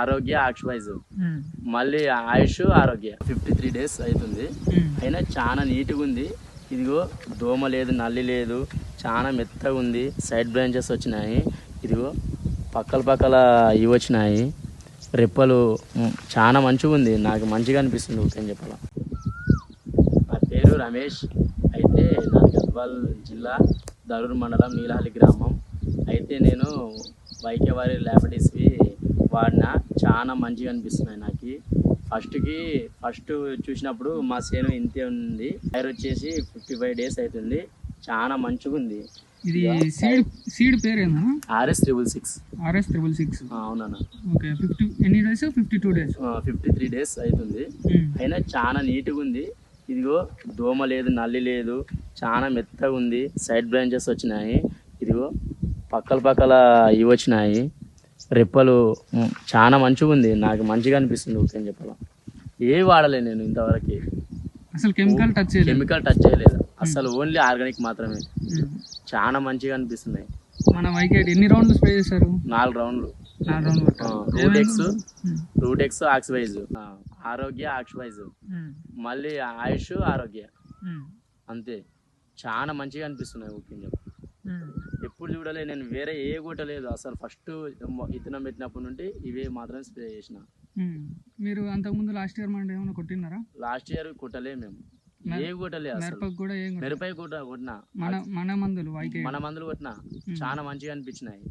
ఆరోగ్య ఆక్సివైజ్ మళ్ళీ ఆయుష్ ఆరోగ్య. ఫిఫ్టీ త్రీ డేస్ అవుతుంది అయినా చాలా నీట్గా ఉంది. ఇదిగో దోమ లేదు నల్లి లేదు చాలా మెత్తగా ఉంది. సైడ్ బ్రాంచెస్ వచ్చినాయి. ఇదిగో పక్కల పక్కల ఇవి వచ్చినాయి. రెప్పలు చాలా మంచిగా ఉంది. నాకు మంచిగా అనిపిస్తుంది ఓకే చెప్పాలా. నా పేరు రమేష్. అయితే నాది గద్వాల్ జిల్లా దరూర్ మండలం నీలహల్లి గ్రామం. అయితే నేను వైకేవారి ల్యాబడీస్వి వాడిన చాలా మంచిగా అనిపిస్తున్నాయి నాకు. ఫస్ట్కి ఫస్ట్ చూసినప్పుడు మా సేను ఇంతే ఉంది. టైర్ వచ్చేసి ఫిఫ్టీ ఫైవ్ డేస్ అవుతుంది చాలా మంచిగా ఉంది ఇది seed seed పేరేనా? RS triple six. RS triple six. అవునన్నా. ఓకే ఫిఫ్టీ ఎన్ని days? Fifty two days. Fifty three days అవుతుంది అయినా చాలా నీట్గా ఉంది ఇదిగో దోమ లేదు నల్లి లేదు. చాలా మెత్తగా ఉంది సైడ్ బ్రాంచెస్ వచ్చినాయి. ఇదిగో పక్కల పక్కల ఇవి వచ్చినాయి. రెప్పలు చాలా మంచిగా ఉంది. నాకు మంచిగా అనిపిస్తుంది ఓకే అని చెప్పాలా. ఏ వాడలే నేను ఇంతవరకు. అసలు కెమికల్ టచ్ చేయలేదు. కెమికల్ టచ్ చేయలేదు. అసలు ఓన్లీ ఆర్గానిక్ మాత్రమే. చాలా మంచిగా అనిపిస్తున్నాయి మన వైకేట్ ఎన్ని రౌండ్లు స్ప్రే చేశారు? నాలుగు రౌండ్లు. నాలుగు రౌండ్లు కొట్టారు. Root X um. Route X ఆక్సివైజ్ ఆరోగ్య ఆక్సివైజ్. మళ్ళీ ఆయుష్ ఆరోగ్య. అంతే. చాలా మంచిగా అనిపిస్తున్నాయి ఓకే చెప్పి. ఎప్పుడు చూడలే నేను వేరే ఏ కొట్టలేదు అసలు ఫస్ట్ ఇతనం పెట్టినప్పటి నుండి ఇవే మాత్రమే స్ప్రే చేసిన. మీరు అంతకుముందు లాస్ట్ ఇయర్ మన ఏమైనా కొట్టినారా లాస్ట్ ఇయర్ కొట్టలే మేము. ఏ కొట్టలే అసలు. మెరుపై కొట్ట కొట్టిన. మన మన మందులు మన మందులు కొట్టిన. చాలా మంచిగా అనిపించినాయి.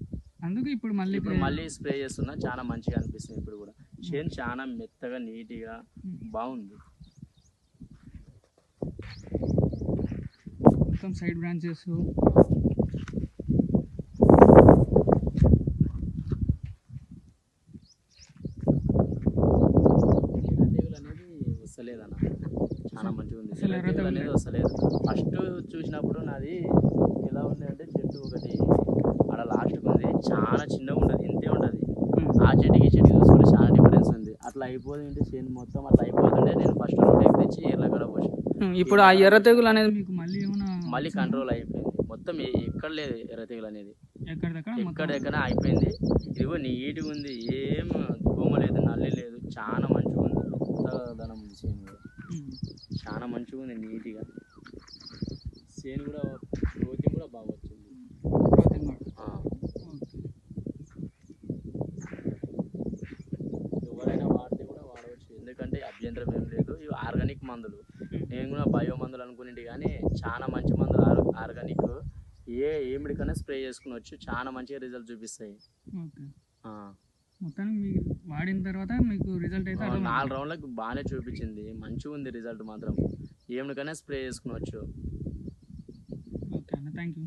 అందుకు ఇప్పుడు మళ్ళీ ఇప్పుడు మళ్ళీ స్ప్రే చేస్తున్నా. చాలా మంచిగా అనిపిస్తుంది ఇప్పుడు కూడా. చేను చాలా మెత్తగా నీట్గా బాగుంది. మొత్తం సైడ్ బ్రాంచెస్ ఎర్రతీగలు అనేది వస్తలేదన్న చాలా మంచిగా ఉంది అనేది వస్తలేదు ఫస్ట్ చూసినప్పుడు నాది ఎలా ఉంది అంటే చెట్టు ఒకటి ఆడ లాస్ట్కి ఉంది. చాలా చిన్నగా ఉంటుంది ఇంతే ఉంటుంది. ఆ చెట్టుకి ఈ చెట్టుకి చూసుకుంటే చాలా డిఫరెన్స్ ఉంది. అట్లా అయిపోతుంటే చేను మొత్తం అట్లా అయిపోతుంటే నేను ఫస్ట్ రూట్ తెచ్చి ఎర్రగడ పోసిన. ఇప్పుడు ఆ ఎర్ర తెగులు అనేది మీకు మళ్ళీ ఏమైనా మళ్ళీ కంట్రోల్ అయిపోయింది. మొత్తం ఎక్కడ లేదు ఎర్రతీగలు అనేది. ఎక్కడిదక్కడ మొత్తం? ఎక్కడెక్కడ అయిపోయింది. ఇదిగో నీట్గా ఉంది. ఏం దోమ లేదు నల్లి లేదు. చాలా ఉంది చేను కూడా ఉమ్. చాలా మంచిగా ఉంది నీట్గా. చేను కూడా గ్రోతింగ్ కూడా బాగా వచ్చింది. ఎవరైనా వాడితే కూడా వాడవచ్చు. ఎందుకంటే అభ్యంతరం ఏం లేదు. ఇవి ఆర్గానిక్ మందులు. నేను కూడా బయో మందులు అనుకునేది కానీ చాలా మంచి మందులు ఆర్ ఆర్గానిక్. ఏ ఏమిడికైనా స్ప్రే చేసుకునొచ్చు చాలా మంచిగా రిజల్ట్ చూపిస్తాయి. ఓకే ఆ. మొత్తానికి మీకు వాడిన తర్వాత మీకు రిజల్ట్ అయితే నాలుగు రౌండ్లకు బాగానే చూపించింది. మంచిగా ఉంది రిజల్ట్ మాత్రం. ఏమిడికైనా స్ప్రే చేసుకునొచ్చు ఓకే అన్న థ్యాంక్ యూ